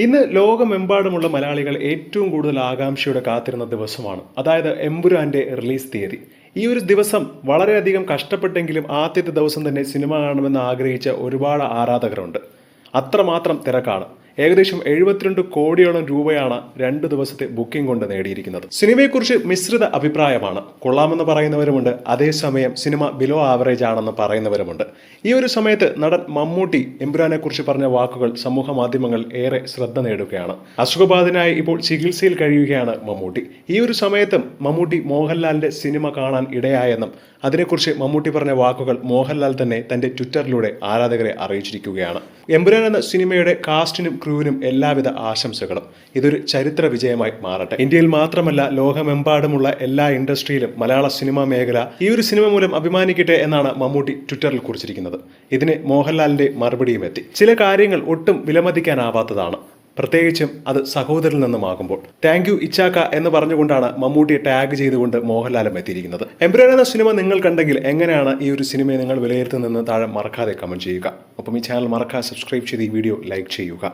ഇന്ന് ലോകമെമ്പാടുമുള്ള മലയാളികൾ ഏറ്റവും കൂടുതൽ ആകാംക്ഷയോടെ കാത്തിരുന്ന ദിവസമാണ്. അതായത് എമ്പുരാന്റെ റിലീസ് തീയതി. ഈ ഒരു ദിവസം വളരെയധികം കഷ്ടപ്പെട്ടെങ്കിലും ആദ്യത്തെ ദിവസം തന്നെ സിനിമ കാണണമെന്ന് ആഗ്രഹിച്ച ഒരുപാട് ആരാധകരുണ്ട്. അത്രമാത്രം തിരക്കാണ്. ഏകദേശം എഴുപത്തിരണ്ട് കോടിയോളം രൂപയാണ് രണ്ട് ദിവസത്തെ ബുക്കിംഗ് കൊണ്ട് നേടിയിരിക്കുന്നത്. സിനിമയെക്കുറിച്ച് മിശ്രിത അഭിപ്രായമാണ്. കൊള്ളാമെന്ന് പറയുന്നവരുമുണ്ട്. അതേസമയം സിനിമ ബിലോ ആവറേജ് ആണെന്ന് പറയുന്നവരുമുണ്ട്. ഈ ഒരു സമയത്ത് നടൻ മമ്മൂട്ടി എമ്പുരാനെ കുറിച്ച് പറഞ്ഞ വാക്കുകൾ സമൂഹ മാധ്യമങ്ങൾ ഏറെ ശ്രദ്ധ നേടുകയാണ്. അസുഖബാധിതനായി ഇപ്പോൾ ചികിത്സയിൽ കഴിയുകയാണ് മമ്മൂട്ടി. ഈ ഒരു സമയത്തും മമ്മൂട്ടി മോഹൻലാലിന്റെ സിനിമ കാണാൻ ഇടയായെന്നും അതിനെക്കുറിച്ച് മമ്മൂട്ടി പറഞ്ഞ വാക്കുകൾ മോഹൻലാൽ തന്നെ തന്റെ ട്വിറ്ററിലൂടെ ആരാധകരെ അറിയിച്ചിരിക്കുകയാണ്. എംബുരാൻ എന്ന സിനിമയുടെ കാസ്റ്റിനും ക്രൂവിനും എല്ലാവിധ ആശംസകളും. ഇതൊരു ചരിത്ര വിജയമായി മാറട്ടെ. ഇന്ത്യയിൽ മാത്രമല്ല ലോകമെമ്പാടുമുള്ള എല്ലാ ഇൻഡസ്ട്രിയിലും മലയാള സിനിമാ മേഖല ഈ ഒരു സിനിമ മൂലം അഭിമാനിക്കട്ടെ എന്നാണ് മമ്മൂട്ടി ട്വിറ്ററിൽ കുറിച്ചിരിക്കുന്നത്. ഇതിന് മോഹൻലാലിന്റെ മറുപടിയും എത്തി. ചില കാര്യങ്ങൾ ഒട്ടും വിലമതിക്കാനാവാത്തതാണ്. പ്രത്യേകിച്ചും അത് സഹോദരിൽ നിന്നുമാകുമ്പോൾ. താങ്ക് യു ഇച്ചാക്ക എന്ന് പറഞ്ഞുകൊണ്ടാണ് മമ്മൂട്ടിയെ ടാഗ് ചെയ്തുകൊണ്ട് മോഹൻലാലും എത്തിയിരിക്കുന്നത്. എംബ്രാൻ എന്ന സിനിമ നിങ്ങൾ കണ്ടെങ്കിൽ എങ്ങനെയാണ് ഈ ഒരു സിനിമയെ നിങ്ങൾ വിലയിരുത്തുന്നതെന്ന് താഴെ മറക്കാതെ കമന്റ് ചെയ്യുക. ഒപ്പം ഈ ചാനൽ മറക്കാതെ സബ്സ്ക്രൈബ് ചെയ്ത് ഈ വീഡിയോ ലൈക്ക് ചെയ്യുക.